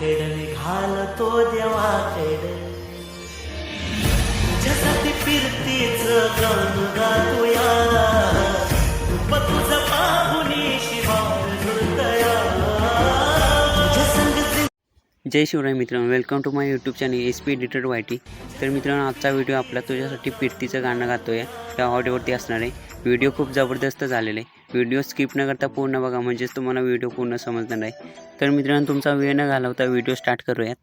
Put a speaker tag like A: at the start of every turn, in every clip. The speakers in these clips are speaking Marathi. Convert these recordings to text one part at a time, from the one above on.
A: देवाकडे घालतो देवाकडे तुझ्यासाठी फिरतीच गाणं
B: जय शिवराय मित्रांनो welcome to my YouTube channel S P editor Y T तर मित्रांनो आजचा व्हिडिओ आपला तुझ्यासाठी फिरतीचं गाणं गातो आहे त्या ऑडिओवरती असणार आहे. व्हिडिओ खूप जबरदस्त झालेला आहे. व्हिडिओ स्किप न करता पूर्ण बघा म्हणजेच तुम्हाला व्हिडिओ पूर्ण समजणार आहे. तर मित्रांनो तुमचा वेळ न घालवता व्हिडिओ स्टार्ट करूयात.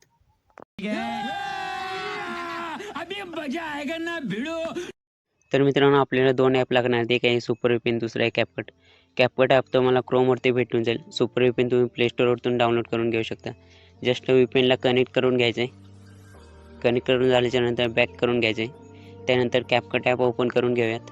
B: तर मित्रांनो आपल्याला दोन ॲप लागणार आहेत. एक आहे सुपर विपिन दुसरं आहे कॅपकट कॅपकट ॲप तुम्हाला क्रोमवरती भेटून जाईल. सुपर विपिन तुम्ही प्ले स्टोअरवरतून डाउनलोड करून घेऊ शकता. जस्ट विपिनला कनेक्ट करून घ्यायचं आहे कनेक्ट करून झाल्याच्यानंतर बॅक करून घ्यायचं आहे त्यानंतर कॅपका टॅप ओपन करून घेऊयात.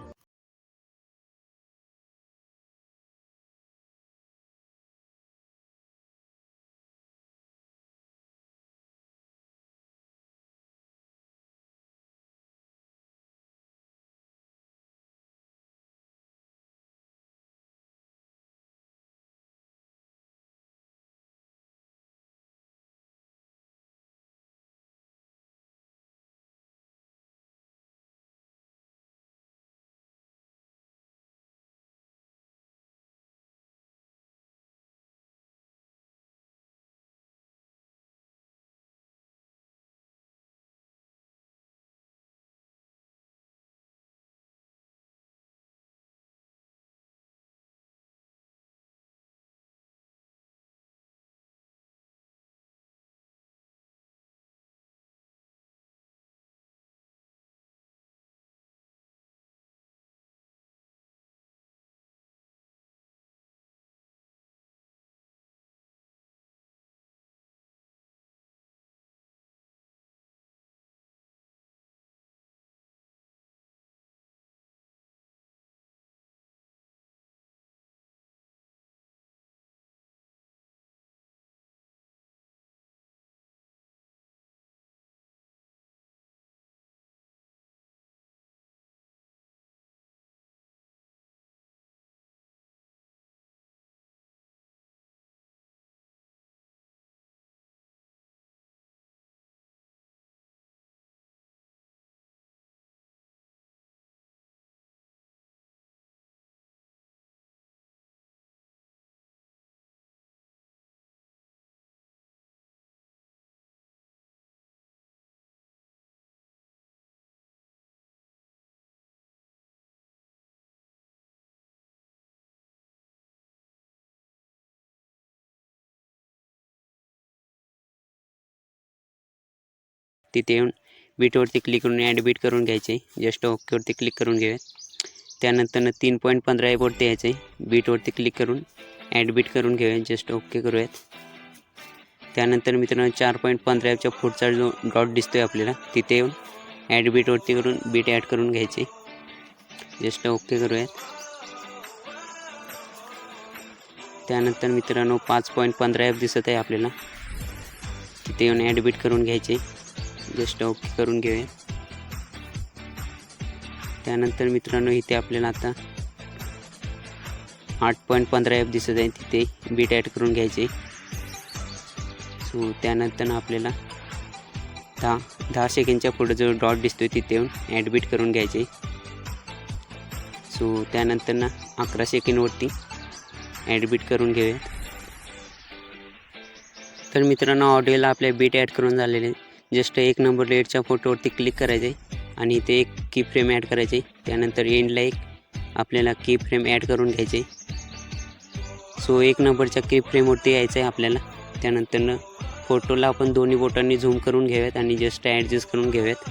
B: तिथे येऊन बीटवरती क्लिक करून ॲड बीट करून घ्यायचे. जस्ट ओकेवरती क्लिक करून घेऊयात. त्यानंतर तीन पॉईंट पंधरा एपवरती यायचे. बीटवरती क्लिक करून ॲड बीट करून घेऊयात. जस्ट ओके करूयात. त्यानंतर मित्रांनो चार पॉईंट पंधरा एपच्या पुढचा जो डॉट दिसतो आहे आपल्याला तिथे येऊन ॲड बीटवरती करून बीट ॲड करून घ्यायचे. जस्ट ओके करूयात. त्यानंतर मित्रांनो पाच पॉईंट पंधरा ॲप दिसत आहे आपल्याला. तिथे येऊन ॲड बीट करून घ्यायचे. जस्ट ओके करून घेऊया. त्यानंतर मित्रांनो इथे आपल्याला आता आठ पॉईंट पंधरा एफ दिसत आहे. तिथे बीट ॲड करून घ्यायचे. सो त्यानंतर आपल्याला दहा दहा सेकंडच्या पुढे जो डॉट दिसतोय तिथे येऊन ॲड बीट करून घ्यायचे. सो त्यानंतर ना अकरा सेकंडवरती ॲडबीट करून घेऊयात तर मित्रांनो ऑडिओला आपल्या बीट ॲड करून झालेले. जस्ट एक नंबर लेटच्या फोटोवरती क्लिक करायचे आणि इथे एक की फ्रेम ॲड करायचे त्यानंतर एंडला एक आपल्याला की फ्रेम ॲड करून घ्यायचे सो एक नंबरच्या की फ्रेमवरती यायचं आहे आपल्याला. त्यानंतरनं फोटोला आपण दोन्ही बोटांनी झूम करून घेऊयात आणि जस्ट ॲडजस्ट करून घेऊयात.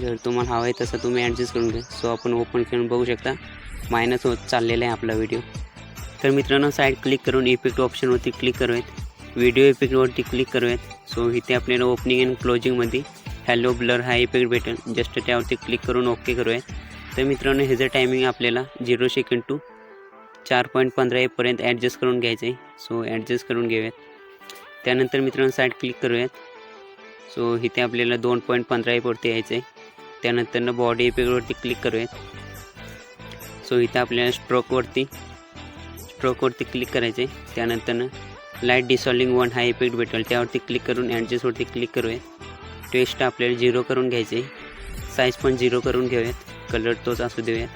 B: जर तुम्हाला हवं आहे तसं तुम्ही ॲडजस्ट करून घ्या. सो आपण ओपन करून बघू शकता. मायनस होत चाललेला आहे आपला व्हिडिओ तर मित्रांनो साईड क्लिक करून इफेक्ट ऑप्शनवरती क्लिक करूयात. व्हिडिओ इफेक्टवरती क्लिक करूयात. सो इथे आपल्याला ओपनिंग अँड क्लोजिंगमध्ये हॅलो ब्लर हा इफेक्ट भेटेल. जस्ट त्यावरती क्लिक करून ओके करूयात. तर मित्रांनो ह्याचं टायमिंग आपल्याला झिरो सेकंड टू चार पॉईंट पंधरा एपर्यंत ॲडजस्ट करून घ्यायचं आहे सो ॲडजस्ट करून घेऊयात. त्यानंतर मित्रांनो साईड क्लिक करूयात. सो इथे आपल्याला दोन पॉईंट पंधरा एपवरती यायचं आहे त्यानंतरनं बॉडी इफेक्टवरती क्लिक करूयात. सो इथं आपल्याला स्ट्रोकवरती स्ट्रोकवरती क्लिक करायचं आहे त्यानंतरनं लाइट डिसॉल्विंग वन हा इफेक्ट भेटेल. त्यावरती क्लिक करून ॲडजस्टवरती क्लिक करूया. टेस्ट आपल्याला झिरो करून घ्यायचे. साईज पण झिरो करून घेऊयात. कलर तोच असू देऊयात.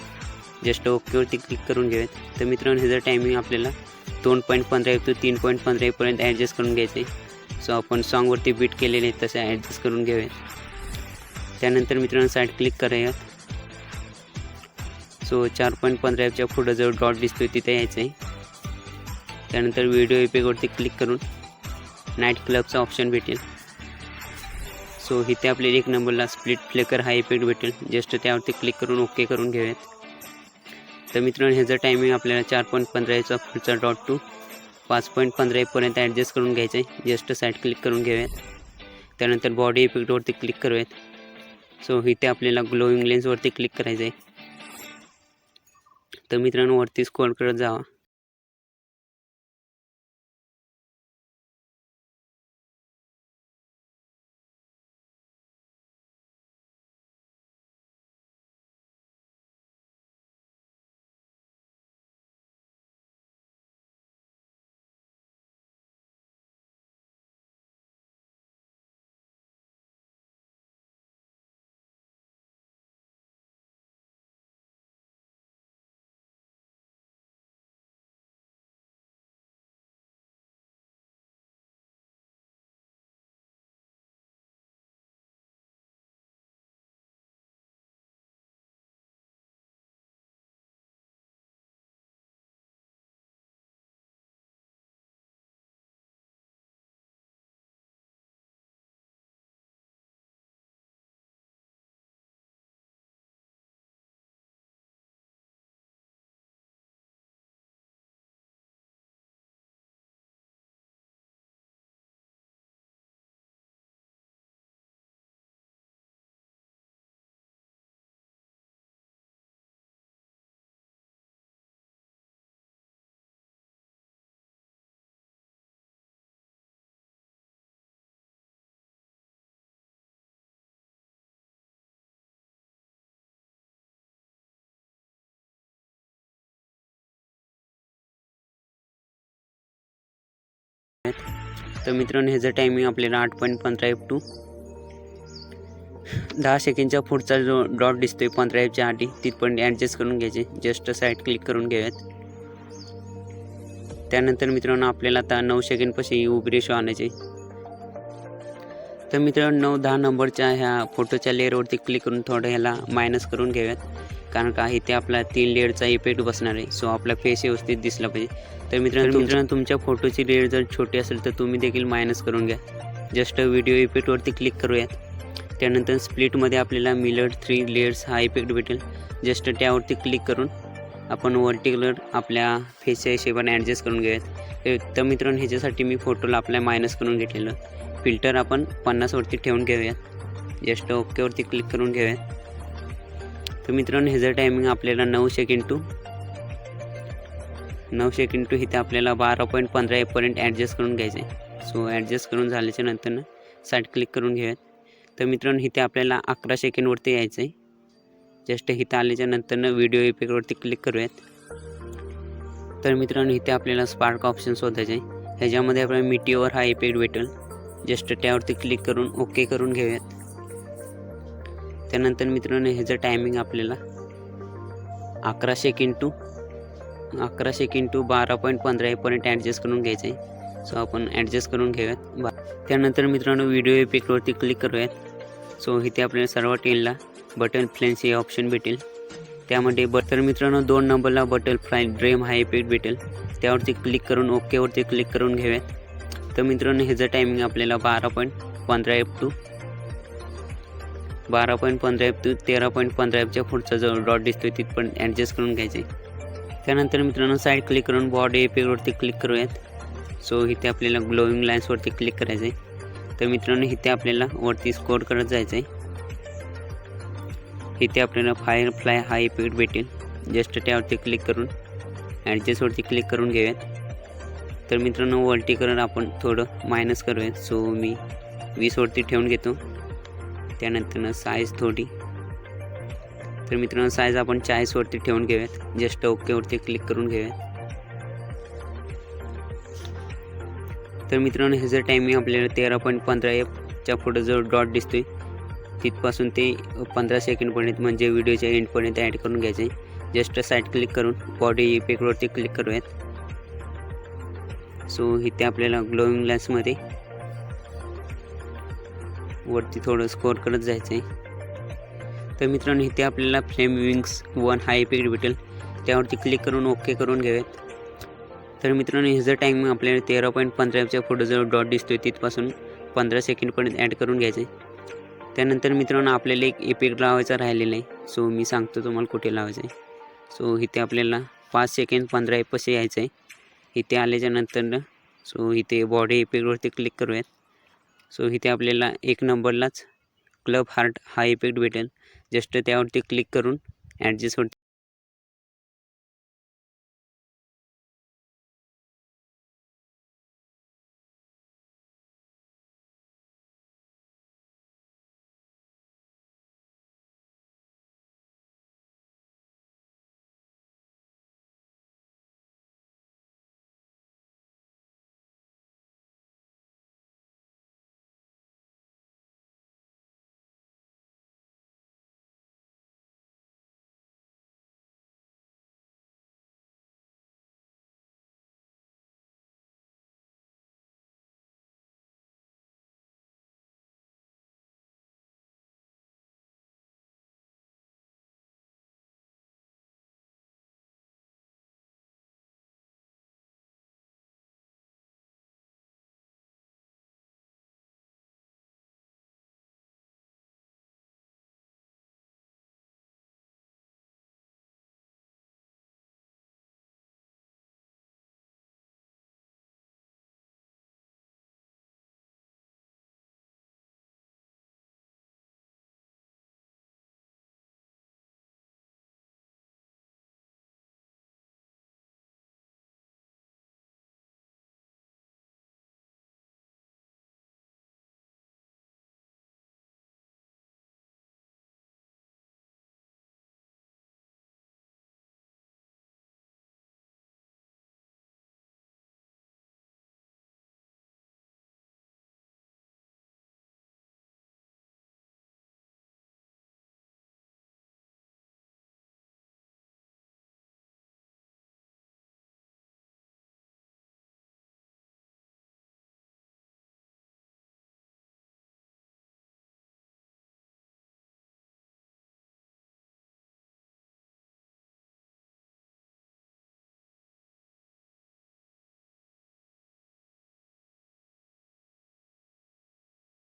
B: जस्ट ओकेवरती क्लिक करून घेऊयात. तर मित्रांनो ह्याचं टायमिंग आपल्याला दोन पॉईंट पंधरा ते तीन पॉईंट पंधरा पर्यंत ॲडजस्ट करून घ्यायचे. सो आपण सॉन्गवरती बीट केलेले आहेत तसे ॲडजस्ट करून घेऊयात. त्यानंतर मित्रांनो साईड क्लिक करूयात सो चार पॉईंट पंधरा एफच्या पुढं जो डॉट दिसतोय तिथे यायचं आहे त्यानंतर व्हिडिओ इफेक्टवरती क्लिक करून नाईट क्लबचा ऑप्शन भेटेल. सो इथे आपल्याला एक नंबरला स्प्लिट फ्लेकर हा इफेक्ट भेटेल. जस्ट त्यावरती क्लिक करून ओके करून घेऊयात. तर मित्रांनो ह्याचं टायमिंग आपल्याला चार पॉईंट पंधराचा पुढचा डॉट टू पाच पॉईंट पंधरा एपर्यंत ॲडजस्ट करून घ्यायचं आहे जस्ट साईड क्लिक करून घेऊयात. त्यानंतर बॉडी इफेक्टवरती क्लिक करूयात. सो इथे आपल्याला ग्लोईंग लेन्सवरती क्लिक करायचं आहे तर मित्रांनो वरती स्क्रॉल करत जावा. तर मित्रांनो ह्याचं टायमिंग आपल्याला आठ पॉईंट पंधरा एफ टू दहा सेकंडच्या पुढचा जो डॉट दिसतोय पंधरा एफच्या आधी तिथपर्यंत ॲडजस्ट करून घ्यायचे. जस्ट साईड क्लिक करून घ्याव्यात त्यानंतर मित्रांनो आपल्याला आता नऊ सेकंडपाशी उभी रेशो आणायचे. तर मित्रांनो नऊ दहा नंबरच्या ह्या फोटोच्या लेअरवरती क्लिक करून थोडं ह्याला मायनस करून घेऊयात. कारण का इथे आपला तीन लेअरचा इफेक्ट बसणार आहे. सो आपला फेस व्यवस्थित दिसला पाहिजे. तर मित्रांनो मित्रांनो तुमच्या फोटोची लेअर जर छोटी असेल तर तुम्ही देखील मायनस करून घ्या. जस्ट व्हिडिओ इफेक्टवरती क्लिक करूयात. त्यानंतर स्प्लिटमध्ये आपल्याला मिलर थ्री लेअर्स हा इफेक्ट भेटेल. जस्ट त्यावरती क्लिक करून आपण वर्टिकलर आपल्या फेसच्या हिशेबाने ॲडजस्ट करून घेऊयात. तर मित्रांनो ह्याच्यासाठी मी फोटोला आपल्या मायनस करून घेतलेलं. फिल्टर आपण पन्नासवरती ठेवून घेऊयात. जस्ट ओकेवरती क्लिक करून घेऊयात. तर मित्रांनो ह्याचं टायमिंग आपल्याला नऊ सेकंड टू नऊ सेकंड टू इथे आपल्याला बारा पॉईंट पंधरा एपर्यंत ॲडजस्ट करून घ्यायचं आहे सो ॲडजस्ट करून झाल्याच्या नंतरनं साईट क्लिक करून घेऊयात. तर मित्रांनो इथे आपल्याला अकरा सेकंडवरती यायचं आहे जस्ट इथं आल्याच्या नंतरनं व्हिडिओ इफेक्टवरती क्लिक करूयात. तर मित्रांनो इथे आपल्याला स्पार्क ऑप्शन शोधायचं आहे ह्याच्यामध्ये आपल्याला मिटीवर हा इफेक्ट भेटेल. जस्ट त्यावरती क्लिक करून ओके करून घेऊयात. त्यानंतर मित्रांनो ह्याचं टायमिंग आपल्याला अकराशे किंटू टू किंटू बारा पॉईंट पंधरा एपर्यंत ॲडजस्ट करून घ्यायचं आहे सो आपण ॲडजस्ट करून घेऊयात. बा त्यानंतर मित्रांनो व्हिडिओ इफेक्टवरती क्लिक करूयात. सो इथे आपल्याला सर्वात एंडला बटन फ्लेन्स हे ऑप्शन भेटेल. त्यामध्ये ब तर मित्रांनो दोन नंबरला बटन फ्लाय ड्रेम हा इफेक्ट भेटेल. त्यावरती क्लिक करून ओकेवरती क्लिक करून घेऊयात. तर मित्रांनो ह्याचं टायमिंग आपल्याला बारा पॉईंट पंधरा एफ टू बारा पॉईंट पंधरा एफ टू तेरा पॉईंट पंधरा एफच्या पुढचा जो डॉट दिसतोय तिथपर्यंत ॲडजस्ट करून घ्यायचे. त्यानंतर मित्रांनो साईड क्लिक करून बॉडी एपिकवरती क्लिक करूयात. सो इथे आपल्याला ग्लोईंग लाईन्सवरती क्लिक करायचं आहे तर मित्रांनो इथे आपल्याला वरती स्कोर करत जायचं आहे इथे आपल्याला फायर फ्लाय हा इफेक्ट भेटेल. जस्ट त्यावरती क्लिक करून ॲडजस्टवरती क्लिक करून घेऊयात. तर मित्रांनो वरती करून आपण थोडं मायनस करूयात. सो मी वीसवरती ठेवून घेतो. त्यानंतर साईज थोडी. तर मित्रांनो साईज आपण चाळीसवरती ठेवून घेऊयात. जस्ट ओकेवरती क्लिक करून घेऊयात. तर मित्रांनो ह्याचं टायमिंग आपल्याला तेरा पॉईंट पंधरा एफच्या पुढं जो डॉट दिसतोय तिथपासून ते पंधरा सेकंडपर्यंत म्हणजे व्हिडिओच्या एंडपर्यंत ॲड करून घ्यायचं आहे जस्ट साईड क्लिक करून बॉडी इफेक्टवरती क्लिक करूयात. सो इथे आपल्याला ग्लोविंग ग्लासमध्ये वरती थोडं स्कोअर करत जायचं आहे तर मित्रांनो इथे आपल्याला फ्लेम विंग्स वन हा इफेक्ट भेटेल. त्यावरती क्लिक करून ओके करून घ्यावेत तर मित्रांनो ह्याचं टायमिंग आपल्याला तेरा पॉईंट पंधराच्या पुढं जो डॉट दिसतोय. तिथपासून पंधरा सेकंडपर्यंत ॲड करून घ्यायचं आहे त्यानंतर मित्रांनो आपल्याला एक इफेक्ट लावायचा राहिलेला आहे. सो मी सांगतो तुम्हाला कुठे लावायचं आहे सो इथे आपल्याला पाच सेकंड पंधरा एपशी यायचं आहे इथे आल्याच्यानंतर सो इथे बॉडी इफेक्टवरती क्लिक करूयात. सो इथे आपल्याला एक नंबरलाच क्लब हार्ट हा इफेक्ट भेटेल. जस्ट त्यावरती क्लिक करून ॲडजस्टवरती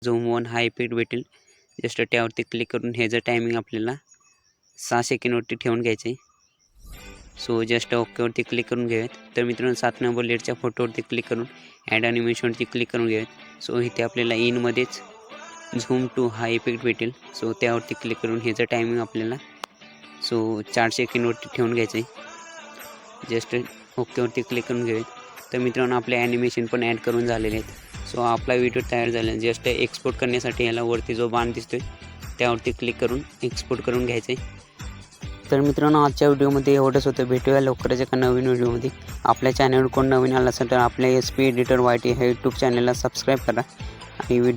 B: झूम वन हा इफेक्ट भेटेल. जस्ट त्यावरती क्लिक करून ह्याचं टायमिंग आपल्याला सहा सेकंडवरती ठेवून घ्यायचं आहे सो जस्ट ओकेवरती क्लिक करून घेऊयात. तर मित्रांनो सात नंबर लेटच्या फोटोवरती क्लिक करून ॲड ॲनिमेशनवरती क्लिक करून घेऊयात. सो इथे आपल्याला इनमध्येच झूम टू हा इफेक्ट भेटेल. सो त्यावरती क्लिक करून ह्याचं टायमिंग आपल्याला सो चार सेकंडवरती ठेवून घ्यायचं आहे जस्ट ओकेवरती क्लिक करून घेऊयात. तर मित्रांनो आपले ॲनिमेशन पण ॲड करून झालेले आहेत. सो आपला व्हिडिओ तयार झाला आहे जस्ट एक्सपोर्ट करण्यासाठी याला वरती जो बाण दिसतोय त्यावरती क्लिक करून एक्सपोर्ट करून घ्यायचं आहे तर मित्रांनो आजच्या व्हिडिओमध्ये एवढंच होतं. भेटूया लवकरच एका नवीन व्हिडिओमध्ये आपल्या चॅनलवर कोण नवीन आला असेल तर आपल्या S P editor Y T ह्या यूट्यूब चॅनलला सबस्क्राईब करा. आणि व्हिडिओ